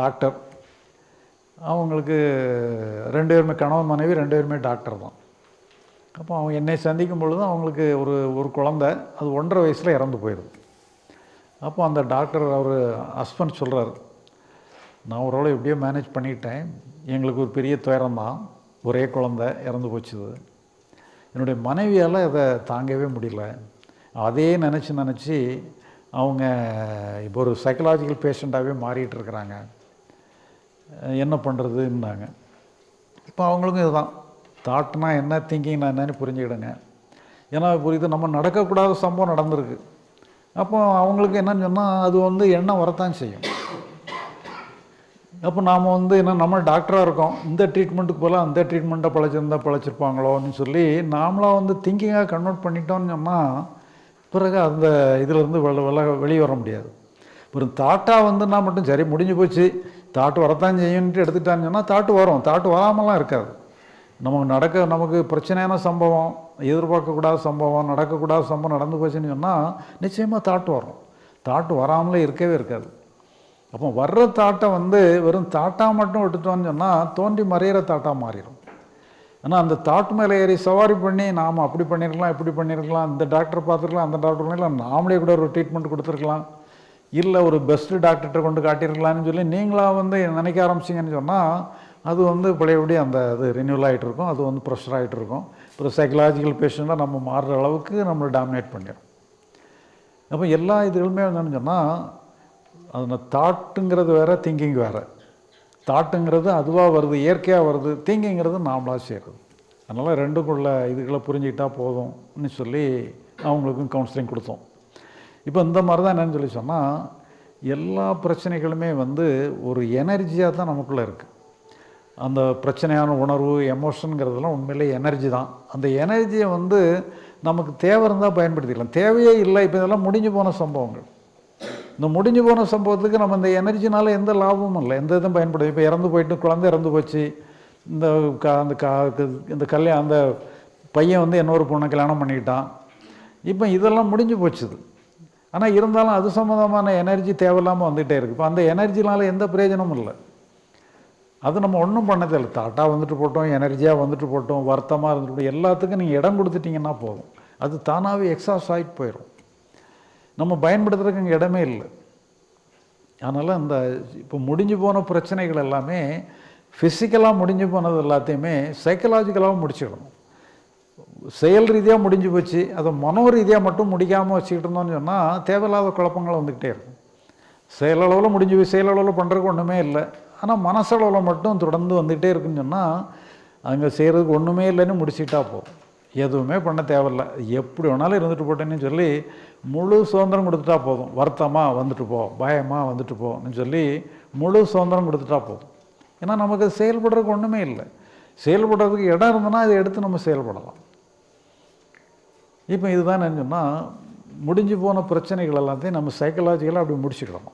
Doctor. அவங்களுக்கு ரெண்டு பேருமே கணவன் மனைவி ரெண்டு பேருமே டாக்டர் தான். அப்போ அவங்க என்னை சந்திக்கும் பொழுது அவங்களுக்கு ஒரு ஒரு குழந்தை அது ஒன்றரை வயசில் இறந்து போயிடுது. அப்போ அந்த டாக்டர் அவர் ஹஸ்பண்ட் சொல்கிறார் நான் ஓரளவு எப்படியோ மேனேஜ் பண்ணிட்டேன். எங்களுக்கு ஒரு பெரிய துயரம் தான். ஒரே குழந்தை இறந்து போச்சுது. என்னுடைய மனைவியால் அதை தாங்கவே முடியல. அதே நினச்சி நினச்சி அவங்க இப்போ ஒரு சைக்கலாஜிக்கல் பேஷண்ட்டாகவே மாறிட்டு இருக்கிறாங்க. என்ன பண்ணுறதுன்னாங்க இப்போ அவங்களுக்கும் இதுதான். தாட்னா என்ன திங்கிங்னா என்னன்னு புரிஞ்சுக்கிடுங்க. ஏன்னா இது நம்ம நடக்கக்கூடாத சம்பவம் நடந்திருக்கு. அப்போ அவங்களுக்கு என்னன்னு சொன்னால் அது வந்து எண்ணம் வரத்தான் செய்யும். அப்போ நாம் வந்து என்ன நம்ம டாக்டராக இருக்கோம். இந்த ட்ரீட்மெண்ட்டுக்கு போல அந்த ட்ரீட்மெண்ட்டை பழச்சிருந்தா பழச்சிருப்பாங்களோன்னு சொல்லி நாமளாக வந்து திங்கிங்காக கன்வெர்ட் பண்ணிட்டோம்னு சொன்னால் பிறகு அந்த இதிலேருந்து வெளி வெளி வெளியே வர முடியாது. ஒரு தாட்டாக வந்துன்னா மட்டும் சரி முடிஞ்சு போச்சு. தாட்டு வரத்தான் செய்யுன்ட்டு எடுத்துட்டான்னு சொன்னால் தாட்டு வரும். தாட்டு வராமலாம் இருக்காது. நமக்கு நடக்க நமக்கு பிரச்சனையான சம்பவம் எதிர்பார்க்கக்கூடாத சம்பவம் நடக்கக்கூடாத சம்பவம் நடந்து போச்சுன்னு சொன்னால் நிச்சயமாக தாட்டு வரும். தாட்டு வராமலே இருக்கவே இருக்காது. அப்போ வர்ற தாட்டை வந்து வெறும் தாட்டாக மட்டும் விட்டுட்டோம்னு சொன்னால் தோன்றி மறையிற தாட்டாக மாறிடும் ஆனால் அந்த தாட்டு மேலே ஏறி சவாரி பண்ணி நாம் அப்படி பண்ணியிருக்கலாம் இப்படி பண்ணியிருக்கலாம் இந்த டாக்டர் பார்த்துருக்கலாம் அந்த டாக்டர் பண்ணிக்கலாம் நாமளே கூட ஒரு ட்ரீட்மெண்ட் கொடுத்துருக்கலாம். இல்லை ஒரு பெஸ்ட்டு டாக்டர்கிட்ட கொண்டு காட்டியிருக்கலாம்னு சொல்லி நீங்களாக வந்து நினைக்க ஆரம்பிச்சிங்கன்னு சொன்னால் அது வந்து பழையபடி அந்த இது ரினியூவல் ஆகிட்டு இருக்கும். அது வந்து ப்ரெஷர் ஆகிட்டு இருக்கும். இப்போ சைக்கலாஜிக்கல் பேஷண்ட்டாக நம்ம மாறுற அளவுக்கு நம்மளை டாமினேட் பண்ணிடும் அப்போ எல்லா இதுகளுமே என்னன்னு சொன்னால் அந்த தாட்டுங்கிறது வேறு திங்கிங் வேறு. தாட்டுங்கிறது அதுவாக வருது இயற்கையாக வருது திங்கிங்கிறது நாமளாக செய்கிறது அதனால் ரெண்டுக்குள்ள இதுகளை புரிஞ்சுக்கிட்டால் போதும்னு சொல்லி அவங்களுக்கும் கவுன்சிலிங் கொடுத்தோம். இப்போ இந்த மாதிரி தான் என்னன்னு சொல்லி சொன்னால் எல்லா பிரச்சனைகளுமே வந்து ஒரு எனர்ஜியாக தான் நமக்குள்ளே இருக்குது அந்த பிரச்சனையான உணர்வு எமோஷனுங்கிறதெல்லாம் உண்மையிலே எனர்ஜி தான். அந்த எனர்ஜியை வந்து நமக்கு தேவை இருந்தால் பயன்படுத்திக்கலாம். தேவையே இல்லை இப்போ இதெல்லாம் முடிஞ்சு போன சம்பவங்கள். இந்த முடிஞ்சு போன சம்பவத்துக்கு நம்ம இந்த எனர்ஜினால எந்த லாபமும் இல்லை. எந்த இதுவும் பயன்படுது இப்போ இறந்து போயிட்டு குழந்தை இறந்து போச்சு. இந்த க அந்த கா இந்த கல்யாணம் அந்த பையன் வந்து இன்னொரு பொண்ணை கல்யாணம் பண்ணிக்கிட்டான். இப்போ இதெல்லாம் முடிஞ்சு போச்சுது. ஆனால் இருந்தாலும் அது சம்மந்தமான எனர்ஜி தேவையில்லாமல் வந்துகிட்டே இருக்குது இப்போ அந்த எனர்ஜினால எந்த பிரயோஜனமும் இல்லை. அது நம்ம ஒன்றும் பண்ண தேவையில்ல தாட்டாக வந்துட்டு போட்டோம் எனர்ஜியாக வந்துட்டு போட்டோம் வருத்தமாக இருந்துட்டு போட்டோம். எல்லாத்துக்கும் நீங்கள் இடம் கொடுத்துட்டீங்கன்னா போதும். அது தானாகவே எக்ஸாஸ்ட் ஆகிட்டு போயிடும் நம்ம பயன்படுத்துறதுக்கு இங்கே இடமே இல்லை. அதனால் அந்த இப்போ முடிஞ்சு போன பிரச்சனைகள் எல்லாமே ஃபிசிக்கலாக முடிஞ்சு போனது எல்லாத்தையுமே சைக்கலாஜிக்கலாகவும் முடிச்சிடணும் செயல் ரீதியாக முடிஞ்சு போச்சு அதை மனோ ரீதியாக மட்டும் முடிக்காமல் வச்சுக்கிட்டு இருந்தோம்னு சொன்னால் தேவையில்லாத குழப்பங்கள் வந்துக்கிட்டே இருக்கும். செயலளவில் முடிஞ்சு போய் செயலளவில் பண்ணுறதுக்கு ஒன்றுமே இல்லை. ஆனால் மனசளவில் மட்டும் தொடர்ந்து வந்துகிட்டே இருக்குன்னு சொன்னால் அங்கே செய்கிறதுக்கு ஒன்றுமே இல்லைன்னு முடிச்சுட்டா போதும். எதுவுமே பண்ண தேவையில்ல. எப்படி வேணாலும் இருந்துட்டு போட்டேன்னு சொல்லி முழு சுதந்திரம் கொடுத்துட்டா போதும். வருத்தமாக வந்துட்டு போ பயமாக வந்துட்டு போன்னு சொல்லி முழு சுதந்திரம் கொடுத்துட்டா போதும். ஏன்னா நமக்கு அது செயல்படுறதுக்கு ஒன்றுமே இல்லை. செயல்படுறதுக்கு இடம் இருந்ததுன்னா அதை எடுத்து நம்ம செயல்படலாம். இப்போ இதுதான் என்ன சொன்னால் முடிஞ்சு போன பிரச்சனைகள் எல்லாத்தையும் நம்ம சைக்கலாஜிக்கலாக அப்படி முடிச்சுக்கிறோம்